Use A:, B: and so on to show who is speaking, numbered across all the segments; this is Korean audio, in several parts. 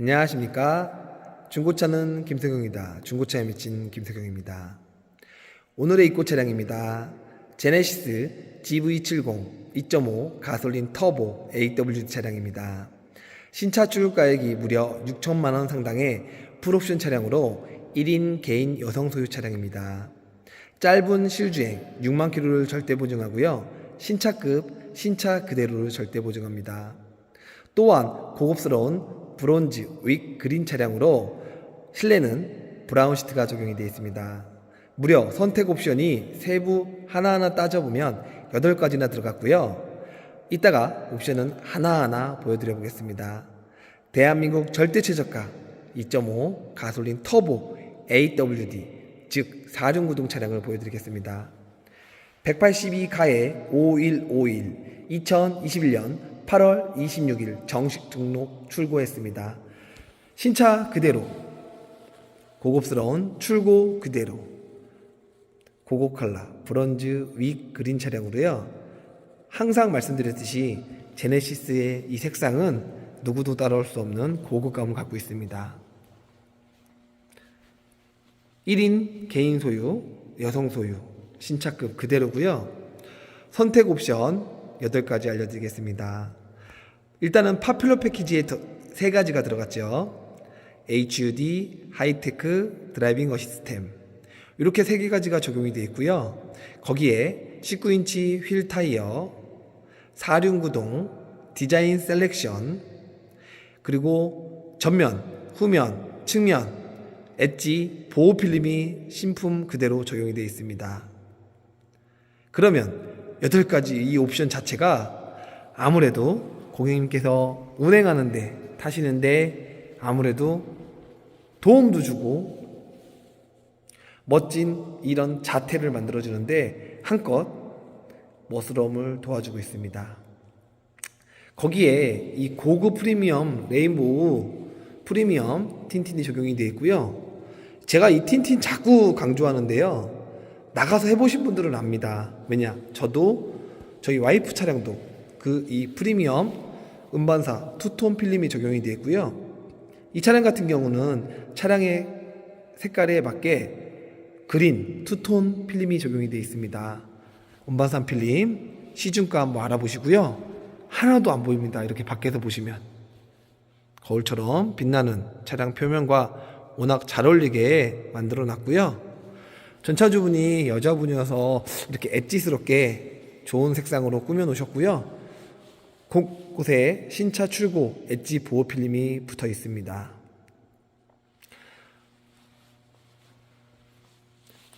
A: 안녕하십니까. 중고차는 김태경이다. 중고차에 미친 김태경입니다. 오늘의 입고 차량입니다. 제네시스 GV70 2.5 가솔린 터보 AWD 차량입니다. 신차 출고가액이 무려 6천만 원 상당의 풀옵션 차량으로 1인 개인 여성 소유 차량입니다. 짧은 실주행 6만 킬로를 절대 보증하고요. 신차급 신차 그대로를 절대 보증합니다. 또한 고급스러운 브론즈 윅 그린 차량으로 실내는 브라운 시트가 적용이 되어 있습니다. 무려 선택 옵션이 세부 하나하나 따져보면 8가지나 들어갔고요. 이따가 옵션은 하나하나 보여드려 보겠습니다. 대한민국 절대 최저가 2.5 가솔린 터보 AWD 즉 4륜구동 차량을 보여드리겠습니다. 182가에 5151 2021년 8월 26일 정식 등록 출고했습니다. 신차 그대로 고급스러운 출고 그대로 고급 컬러 브론즈 윅 그린 차량으로요. 항상 말씀드렸듯이 제네시스의 이 색상은 누구도 따라올 수 없는 고급감을 갖고 있습니다. 1인 개인 소유, 여성 소유, 신차급 그대로고요. 선택 옵션 8가지 알려드리겠습니다. 일단은 파퓰러 패키지에 더- 세 가지가 들어갔죠. HUD, 하이테크, 드라이빙 어시스템. 이렇게 세 가지가 적용이 되어 있고요. 거기에 19인치 휠 타이어, 사륜 구동, 디자인 셀렉션, 그리고 전면, 후면, 측면, 엣지, 보호 필름이 신품 그대로 적용이 되어 있습니다. 그러면 여덟 가지 이 옵션 자체가 아무래도 고객님께서 운행하는데 타시는데 아무래도 도움도 주고 멋진 이런 자태를 만들어주는데 한껏 멋스러움을 도와주고 있습니다. 거기에 이 고급 프리미엄 레인보우 프리미엄 틴틴이 적용이 되어 있고요. 제가 이 틴틴 자꾸 강조하는데요. 나가서 해보신 분들은 압니다. 왜냐? 저도 저희 와이프 차량도 그 이 프리미엄 음반사 투톤 필름이 적용이 되어 있고요. 이 차량 같은 경우는 차량의 색깔에 맞게 그린 투톤 필름이 적용이 되어 있습니다. 음반산 필름 시중가 한번 알아보시고요. 하나도 안 보입니다. 이렇게 밖에서 보시면 거울처럼 빛나는 차량 표면과 워낙 잘 어울리게 만들어 놨고요. 전차주분이 여자분이어서 이렇게 엣지스럽게 좋은 색상으로 꾸며 놓으셨고요. 곳곳에 신차 출고 엣지 보호 필름이 붙어 있습니다.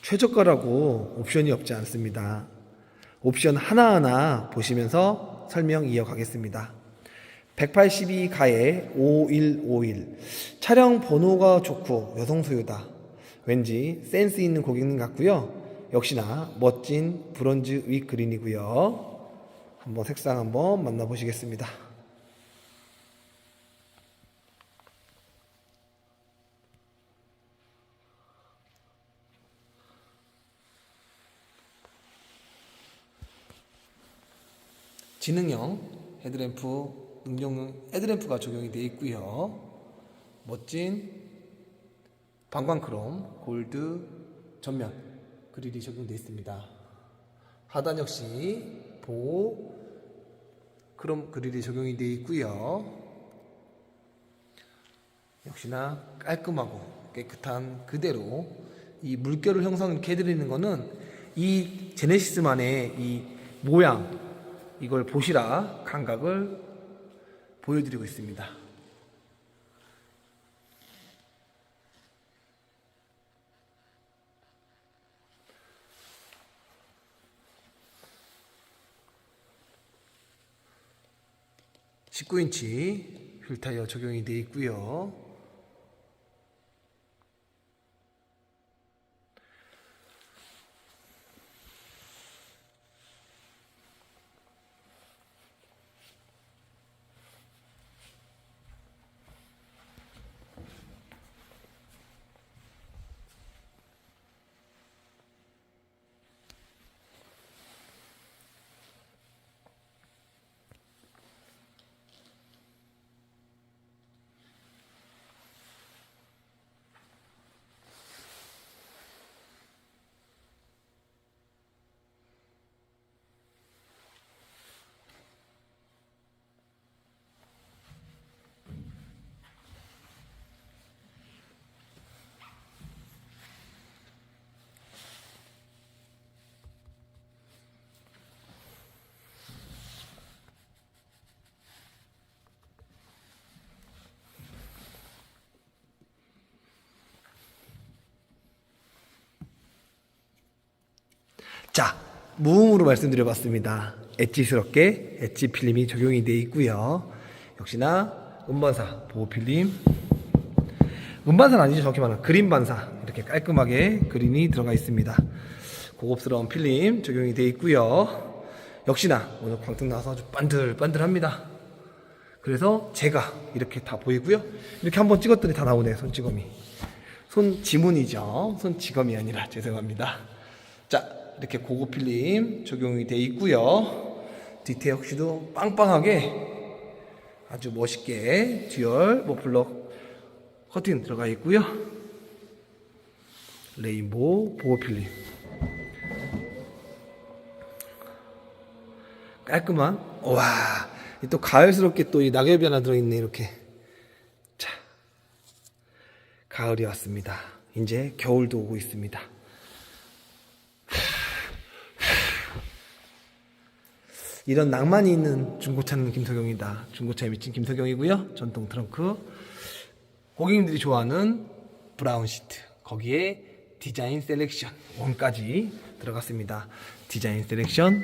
A: 최저가라고 옵션이 없지 않습니다. 옵션 하나하나 보시면서 설명 이어가겠습니다. 182가에 5151 차량 번호가 좋고 여성 소유다. 왠지 센스 있는 고객님 같고요. 역시나 멋진 브론즈 위 그린이고요. 한번 색상 한번 만나보시겠습니다. 지능형 헤드램프 능용 헤드램프가 적용이 되어 있고요. 멋진 방광 크롬 골드 전면 그릴이 적용되어 있습니다. 하단 역시 보호 크롬 그릴이 적용이 되어 있고요. 역시나 깔끔하고 깨끗한 그대로 이 물결을 형성 이렇게 해드리는 거는 이 제네시스만의 이 모양 이걸 보시라 감각을 보여드리고 있습니다. (19인치) 휠 타이어 적용이 되어 있고요. 자, 무음으로 말씀드려봤습니다. 엣지스럽게 엣지 필름이 적용이 되어 있고요. 역시나 음반사 보호 필름, 음반사는 아니죠. 정확히 말하면 그린 반사 이렇게 깔끔하게 그린이 들어가 있습니다. 고급스러운 필름 적용이 되어 있고요. 역시나 오늘 광택 나와서 아주 반들반들합니다. 그래서 제가 이렇게 다 보이고요. 이렇게 한번 찍었더니 다 나오네요. 손찌검이. 손 지문이죠. 손 지검이 아니라 죄송합니다. 자, 이렇게 고급 필름 적용이 되어 있고요. 디테일 역시도 빵빵하게 아주 멋있게 듀얼 머플러 커튼 들어가 있고요. 레인보우 보호 필름. 깔끔한 와, 이또 가을스럽게 또 이 낙엽이 하나 들어 있네 이렇게. 자. 가을이 왔습니다. 이제 겨울도 오고 있습니다. 이런 낭만이 있는 중고차는 김석영이다. 중고차에 미친 김석영이고요. 전동 트렁크. 고객님들이 좋아하는 브라운 시트. 거기에 디자인 셀렉션 원까지 들어갔습니다. 디자인 셀렉션.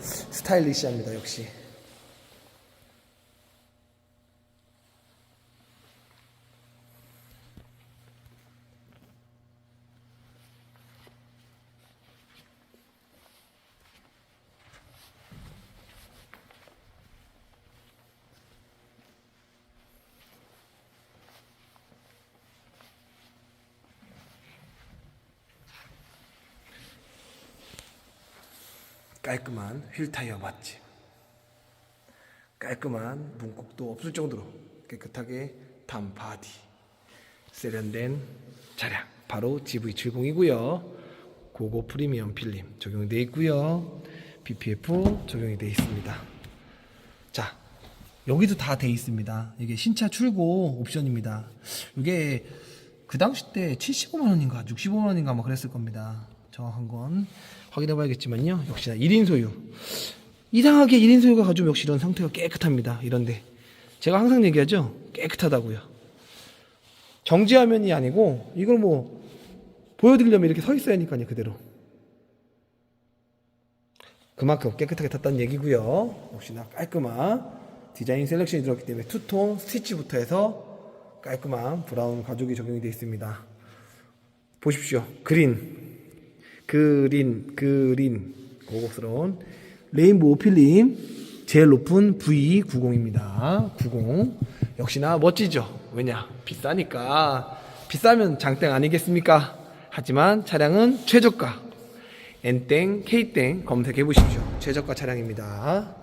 A: 스타일리시합니다. 역시. 깔끔한 휠 타이어 맛집. 깔끔한 문콕도 없을 정도로 깨끗하게 단 바디. 세련된 차량. 바로 GV70이고요. 고고 프리미엄 필름 적용되어 있고요. BPF 적용이 되어 있습니다. 자, 여기도 다 돼 있습니다. 이게 신차 출고 옵션입니다. 이게 그 당시 때 75만 원인가 65만 원인가 뭐 그랬을 겁니다. 정확한 건 확인해 봐야겠지만요. 역시나 1인 소유. 이상하게 1인 소유가 가지고 역시 이런 상태가 깨끗합니다. 이런데 제가 항상 얘기하죠. 깨끗하다고요. 정지화면이 아니고 이걸 뭐 보여드리려면 이렇게 서 있어야 하니까요. 그대로. 그만큼 깨끗하게 탔다는 얘기고요. 역시나 깔끔한 디자인 셀렉션이 들었기 때문에 투톤 스티치부터 해서 깔끔한 브라운 가죽이 적용이 되어 있습니다. 보십시오. 그린, 그린, 그린 고급스러운 레인보우 필름 제일 높은 V90입니다. 90 역시나 멋지죠. 왜냐 비싸니까 비싸면 장땡 아니겠습니까? 하지만 차량은 최저가 N땡, K땡 검색해 보십시오. 최저가 차량입니다.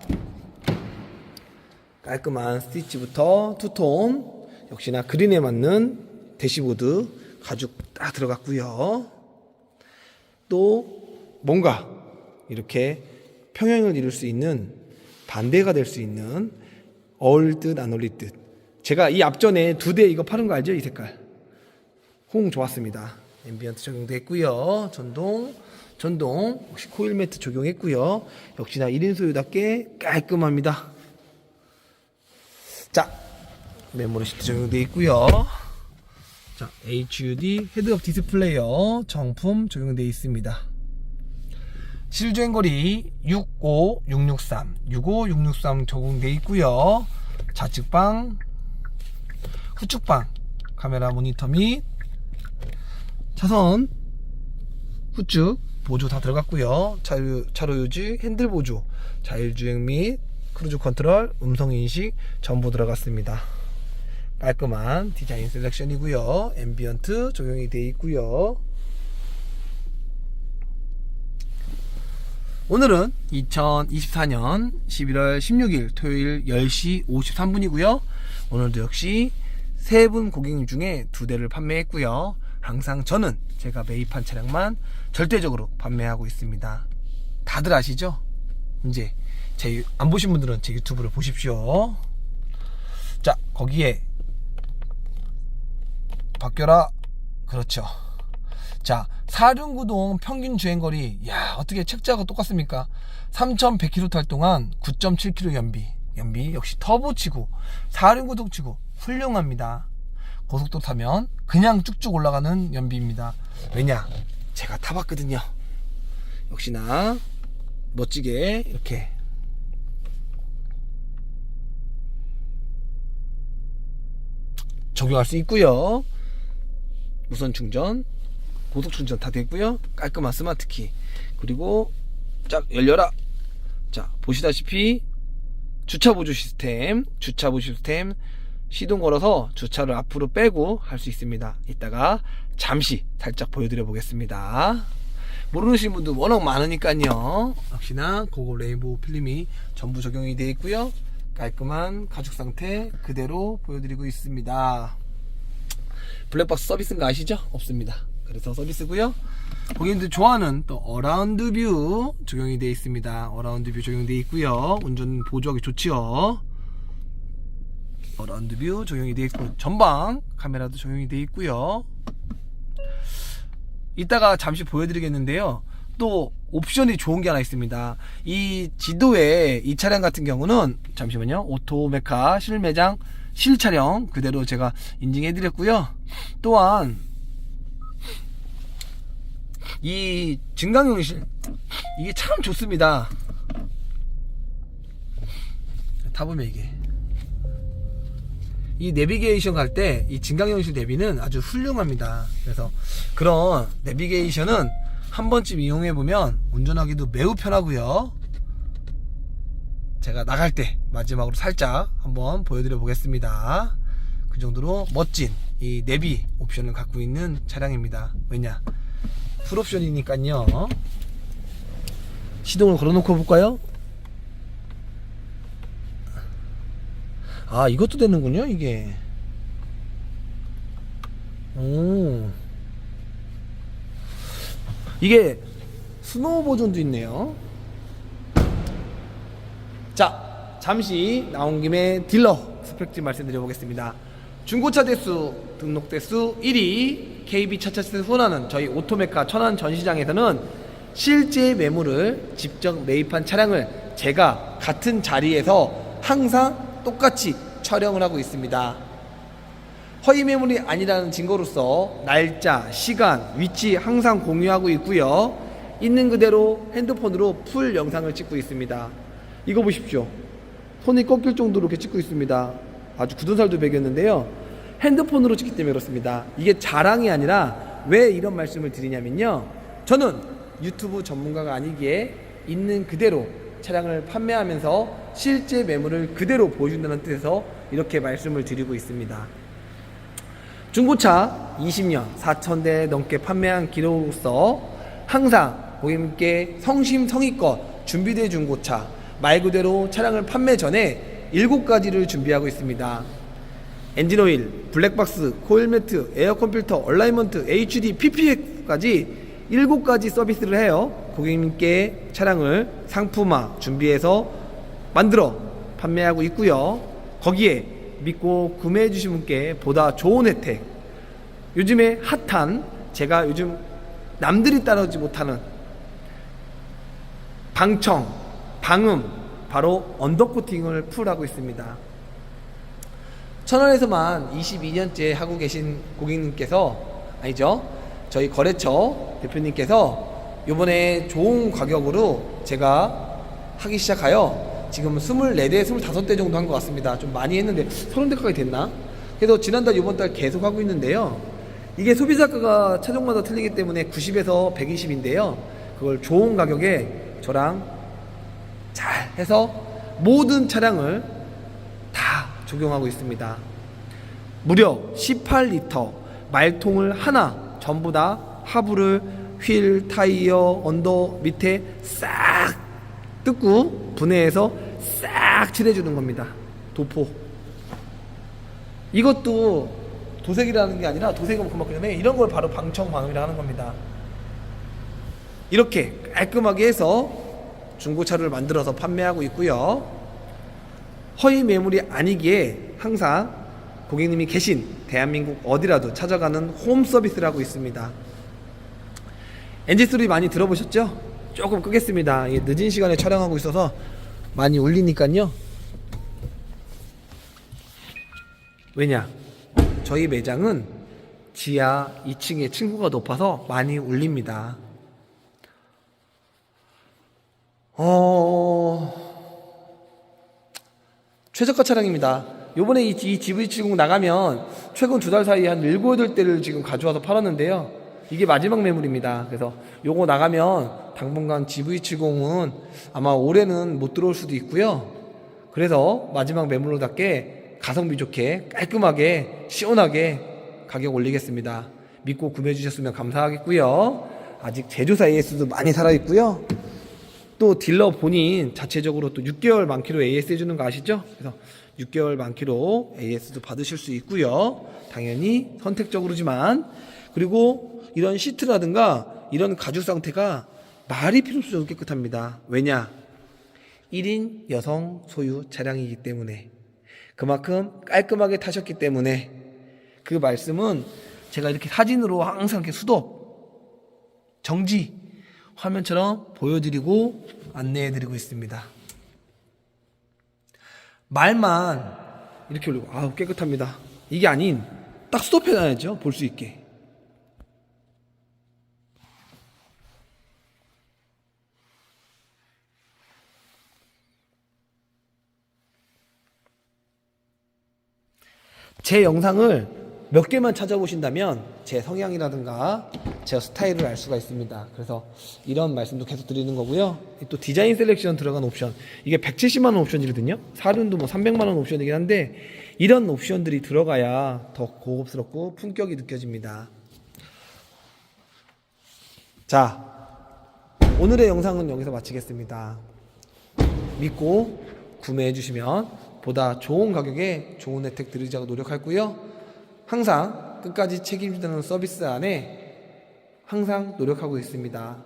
A: 깔끔한 스티치부터 투톤 역시나 그린에 맞는 대시보드 가죽 딱 들어갔고요. 또 뭔가 이렇게 평행을 이룰 수 있는 반대가 될 수 있는 어울 듯 안 어울릴 듯. 제가 이 앞전에 두 대 이거 파는 거 알죠? 이 색깔. 호응 좋았습니다. 앰비언트 적용됐고요. 전동 전동 혹시 코일 매트 적용했고요. 역시나 1인 소유답게 깔끔합니다. 자 메모리 시트 적용되어 있고요 자 HUD 헤드업 디스플레이어 정품 적용되어 있습니다 실주행거리 65663, 65663 적용되어 있고요. 좌측방, 후측방 카메라 모니터 및 차선 후측 보조 다 들어갔고요. 차로, 차로 유지, 핸들 보조, 자율주행 및 크루즈 컨트롤, 음성 인식 전부 들어갔습니다. 깔끔한 디자인 셀렉션이고요. 앰비언트 적용이 되어 있고요. 오늘은 2024년 11월 16일 토요일 10시 53분이고요. 오늘도 역시 세 분 고객님 중에 두 대를 판매했고요. 항상 저는 제가 매입한 차량만 절대적으로 판매하고 있습니다. 다들 아시죠? 이제 제 안 보신 분들은 제 유튜브를 보십시오. 자, 거기에 바뀌어라. 그렇죠. 자, 사륜구동 평균 주행거리, 야, 어떻게 책자가 똑같습니까? 3,100km 탈 동안 9.7km 연비. 연비 역시 터보 치고, 사륜구동 치고, 훌륭합니다. 고속도로 타면 그냥 쭉쭉 올라가는 연비입니다. 왜냐? 제가 타봤거든요. 역시나 멋지게 이렇게 적용할 수 있고요. 무선 충전, 고속 충전 다 됐고요. 깔끔한 스마트 키. 그리고 쫙 열려라. 자, 보시다시피 주차 보조 시스템, 주차 보조 시스템 시동 걸어서 주차를 앞으로 빼고 할 수 있습니다. 이따가 잠시 살짝 보여드려 보겠습니다. 모르시는 분도 워낙 많으니까요. 역시나 고급 레인보우 필름이 전부 적용이 되어 있고요. 깔끔한 가죽 상태 그대로 보여드리고 있습니다. 블랙박스 서비스인가 아시죠? 없습니다. 그래서 서비스고요. 고객님들 좋아하는 또 어라운드 뷰 적용이 되어 있습니다. 어라운드 뷰 적용되어 있고요. 운전 보조하기 좋지요. 어라운드 뷰 적용이 되어 있고 전방 카메라도 적용이 되어 있고요. 이따가 잠시 보여드리겠는데요. 또 옵션이 좋은 게 하나 있습니다. 이 지도에 이 차량 같은 경우는 잠시만요. 오토메카 실매장 실차량 그대로 제가 인증해드렸고요. 또한 이 증강현실 이게 참 좋습니다. 타보면 이게 이 내비게이션 갈 때 이 증강현실 내비는 아주 훌륭합니다. 그래서 그런 내비게이션은 한 번쯤 이용해 보면 운전하기도 매우 편하고요. 제가 나갈 때 마지막으로 살짝 한번 보여드려 보겠습니다. 그 정도로 멋진 이 내비 옵션을 갖고 있는 차량입니다. 왜냐? 풀옵션이니까요. 시동을 걸어놓고 볼까요? 아 이것도 되는군요 이게 오 이게 스노우 버전도 있네요 자 잠시 나온 김에 딜러 스펙 좀 말씀드려 보겠습니다 중고차 대수 등록 대수 1위 KB 차차스 후원하는 저희 오토메카 천안 전시장에서는 실제 매물을 직접 매입한 차량을 제가 같은 자리에서 항상 똑같이 촬영을 하고 있습니다. 허위 매물이 아니라는 증거로서 날짜, 시간, 위치 항상 공유하고 있고요. 있는 그대로 핸드폰으로 풀 영상을 찍고 있습니다. 이거 보십시오. 손이 꺾일 정도로 이렇게 찍고 있습니다. 아주 굳은 살도 배겼는데요. 핸드폰으로 찍기 때문에 그렇습니다. 이게 자랑이 아니라 왜 이런 말씀을 드리냐면요. 저는 유튜브 전문가가 아니기에 있는 그대로 차량을 판매하면서 실제 매물을 그대로 보여준다는 뜻에서 이렇게 말씀을 드리고 있습니다. 중고차 20년 4,000대 넘게 판매한 기록으로서 항상 고객님께 성심성의껏 준비된 중고차 말 그대로 차량을 판매 전에 7가지를 준비하고 있습니다. 엔진오일, 블랙박스, 코일매트, 에어컴퓨터, 얼라이먼트, HD, PPF까지 7가지 서비스를 해요. 고객님께 차량을 상품화 준비해서 만들어 판매하고 있고요. 거기에 믿고 구매해 주신 분께 보다 좋은 혜택 요즘에 핫한 제가 요즘 남들이 따라오지 못하는 방청, 방음 바로 언더코팅을 풀하고 있습니다. 천안에서만 22년째 하고 계신 고객님께서 아니죠 저희 거래처 대표님께서 이번에 좋은 가격으로 제가 하기 시작하여 지금 24대, 25대 정도 한 것 같습니다. 좀 많이 했는데 30대까지 됐나? 그래서 지난달, 이번 달 계속 하고 있는데요. 이게 소비자가가 차종마다 틀리기 때문에 90에서 120인데요. 그걸 좋은 가격에 저랑 잘 해서 모든 차량을 다 적용하고 있습니다. 무려 18리터 말통을 하나 전부 다 하부를 휠, 타이어, 언더 밑에 싹 뜯고 분해해서 싹 칠해주는 겁니다. 도포. 이것도 도색이라는 게 아니라 도색은 그만큼 때문에 이런 걸 바로 방청 방음이라 하는 겁니다. 이렇게 깔끔하게 해서 중고차를 만들어서 판매하고 있고요. 허위 매물이 아니기에 항상 고객님이 계신 대한민국 어디라도 찾아가는 홈 서비스를 하고 있습니다. 엔진 소리 많이 들어보셨죠? 조금 끄겠습니다. 늦은 시간에 촬영하고 있어서 많이 울리니까요. 왜냐? 저희 매장은 지하 2층에 층고가 높아서 많이 울립니다. 어, 최저가 차량입니다. 요번에 이, 이 GV70 나가면 최근 두 달 사이에 한 7, 8대를 지금 가져와서 팔았는데요. 이게 마지막 매물입니다. 그래서 요거 나가면 당분간 GV70은 아마 올해는 못 들어올 수도 있고요. 그래서 마지막 매물로답게 가성비 좋게 깔끔하게 시원하게 가격 올리겠습니다. 믿고 구매해 주셨으면 감사하겠고요. 아직 제조사 AS도 많이 살아있고요. 또 딜러 본인 자체적으로 또 6개월 만키로 AS 해주는 거 아시죠? 그래서 6개월 만키로 AS도 받으실 수 있고요. 당연히 선택적으로지만 그리고 이런 시트라든가 이런 가죽 상태가 말이 필요 없이 깨끗합니다. 왜냐? 1인 여성 소유 차량이기 때문에 그만큼 깔끔하게 타셨기 때문에 그 말씀은 제가 이렇게 사진으로 항상 이렇게 수도 정지 화면처럼 보여드리고 안내해드리고 있습니다. 말만 이렇게 올리고 아우 깨끗합니다. 이게 아닌 딱 스톱해놔야죠. 볼 수 있게. 제 영상을 몇 개만 찾아보신다면 제 성향이라든가 제 스타일을 알 수가 있습니다. 그래서 이런 말씀도 계속 드리는 거고요. 또 디자인 셀렉션 들어간 옵션 이게 170만 원 옵션이거든요. 사륜도 뭐 300만 원 옵션이긴 한데 이런 옵션들이 들어가야 더 고급스럽고 품격이 느껴집니다. 자, 오늘의 영상은 여기서 마치겠습니다. 믿고 구매해 주시면 보다 좋은 가격에 좋은 혜택 드리자고 노력하고요. 항상 끝까지 책임지는 서비스 안에 항상 노력하고 있습니다.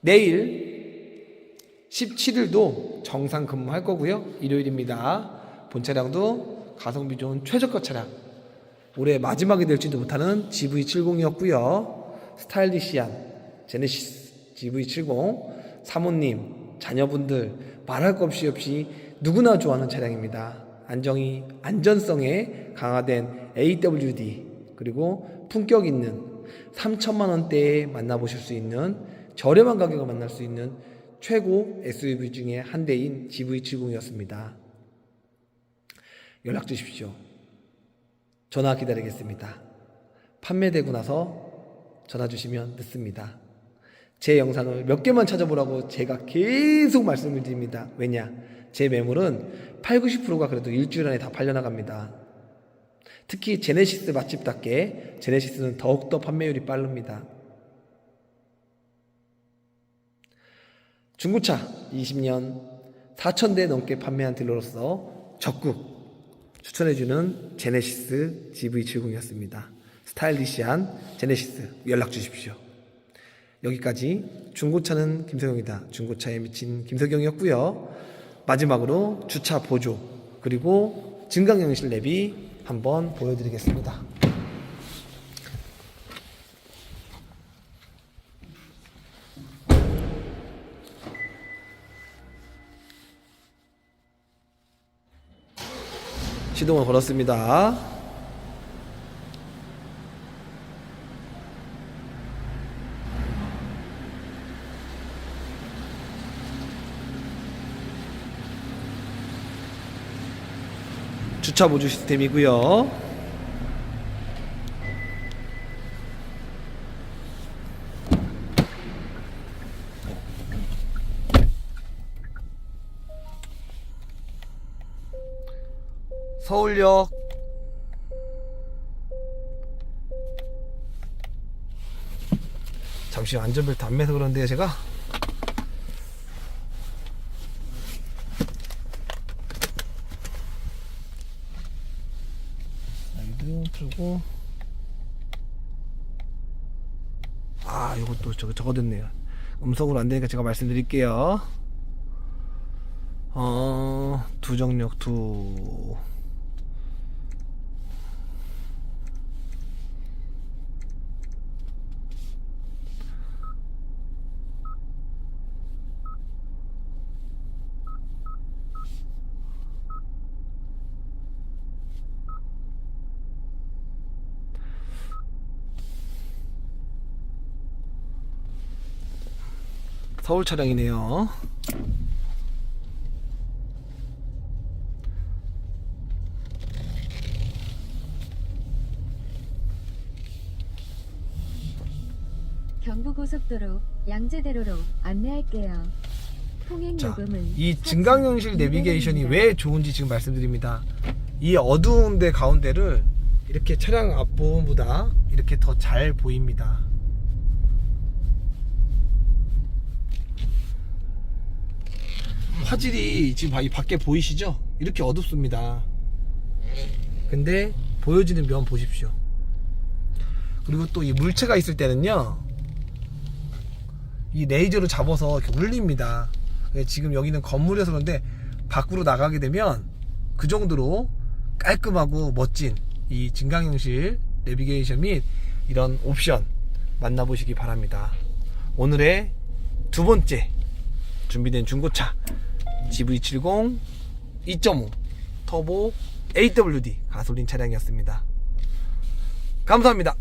A: 내일 17일도 정상 근무할 거고요. 일요일입니다. 본 차량도 가성비 좋은 최저가 차량. 올해 마지막이 될지도 못하는 GV70이었고요. 스타일리시한 제네시스 GV70 사모님, 자녀분들 말할 것 없이 없이 누구나 좋아하는 차량입니다. 안정이 안전성에 강화된 AWD 그리고 품격 있는 3천만 원대에 만나보실 수 있는 저렴한 가격에 만날 수 있는 최고 SUV 중에 한 대인 GV70이었습니다. 연락 주십시오. 전화 기다리겠습니다. 판매되고 나서 전화 주시면 늦습니다. 제 영상을 몇 개만 찾아보라고 제가 계속 말씀을 드립니다. 왜냐? 제 매물은 8, 90%가 그래도 일주일 안에 다 팔려나갑니다. 특히 제네시스 맛집답게 제네시스는 더욱더 판매율이 빠릅니다. 중고차 20년 4,000대 넘게 판매한 딜러로서 적극 추천해주는 제네시스 GV70이었습니다. 스타일리시한 제네시스 연락 주십시오. 여기까지 중고차는 김석영이다. 중고차에 미친 김석영이었고요. 마지막으로 주차 보조 그리고 증강영실 랩이 한번 보여드리겠습니다. 시동을 걸었습니다. 주차 보조 시스템이고요. 서울역 잠시 안전벨트 안 매서 그런데요 제가 여기도 풀고 아 이것도 저거 됐네요. 음성으로 안 되니까 제가 말씀드릴게요. 어 두정력 두 서울 차량이네요.
B: 경부고속도로 양재대로로 안내할게요. 통행
A: 자,
B: 요금은 이4,200
A: 증강현실 내비게이션이. 왜 좋은지 지금 말씀드립니다. 이 어두운 데 가운데를 이렇게 차량 앞부분보다 이렇게 더 잘 보입니다. 화질이 지금 이 밖에 보이시죠? 이렇게 어둡습니다. 근데 보여지는 면 보십시오. 그리고 또 이 물체가 있을 때는요. 이 레이저로 잡아서 이렇게 울립니다. 예, 지금 여기는 건물이어서 그런데 밖으로 나가게 되면 그 정도로 깔끔하고 멋진 이 증강현실 내비게이션 및 이런 옵션 만나보시기 바랍니다. 오늘의 두 번째 준비된 중고차 GV70 2.5 터보 AWD 가솔린 차량이었습니다. 감사합니다.